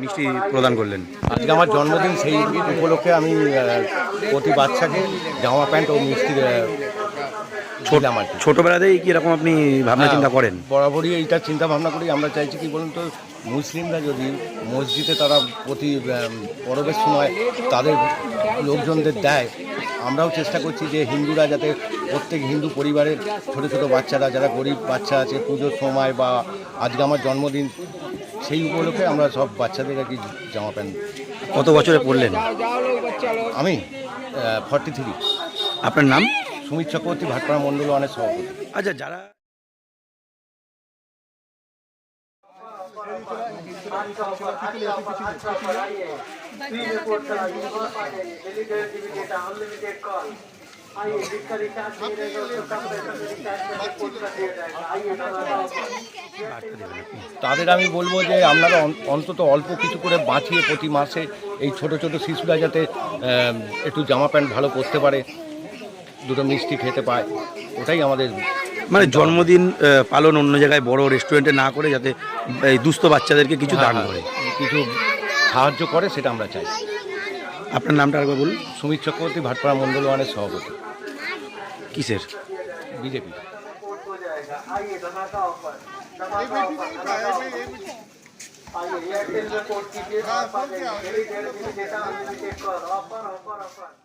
মিষ্টি প্রদান করলেন। আজকে আমার জন্মদিন সেই উপলক্ষে আমি প্রতি বাচ্চাকে জামা প্যান্ট ও মিষ্টি ছোটবেলাতেই কি এরকম আপনি ভাবনা চিন্তা হ্যাঁ, করেন? বরাবরই এইটা চিন্তা ভাবনা করি। আমরা চাইছি কি বলুন তো মুসলিমরা যদি মসজিদে তারা প্রতি পরবের সময় তাদের লোকজনদের দেয় আমরাও চেষ্টা করছি যে হিন্দুরা যাতে প্রত্যেক হিন্দু পরিবারের ছোট ছোট বাচ্চারা যারা গরিব বাচ্চা আছে পুজোর সময় বা আজকে আমার জন্মদিন সেই উপলক্ষে আমরা সব বাচ্চাদের আর কি জামা প্যান্ট। কত বছরে পড়লেন আমি ফর্টি থ্রি আপনার নাম? সুমিত চক্রবর্তী ভাটপাড়া মণ্ডল অনেক সভাপতি। আচ্ছা যারা আনলিমিটেড কল ऑफर आज का ऑफर आज का ऑफर आइए फ्री में पोस्ट कराइए और पाइए डेली डेढ़ जीबी डेटा अनलिमिटेड कॉल आइए जिसका रिचार्ज नहीं रहेगा उसको कम पैसे में रिचार्ज करके पोस्ट कर दिया जाएगा आइए दादा का ऑफर তাদের আমি বলবো যে আপনারা অন- অন্তত অল্প কিছু করে বাঁচিয়ে প্রতি মাসে এই ছোট ছোট শিশুরা যাতে আম, একটু জামা প্যান্ট ভালো পরতে পারে দুটো মিষ্টি খেতে পায় ওটাই আমাদের মানে জন্মদিন আহ, পালন অন্য জায়গায় বড় রেস্টুরেন্টে না করে যাতে এই দুস্থ বাচ্চাদেরকে কিছু দান করে কিছু সাহায্য করে সেটা আমরা চাই আপনার নামটা আরেকবার বলুন। সুমিত চক্রবর্তী ভাটপাড়া মণ্ডল ওয়ানের সভাপতি। কিসের? বিজেপি। Offer offer offer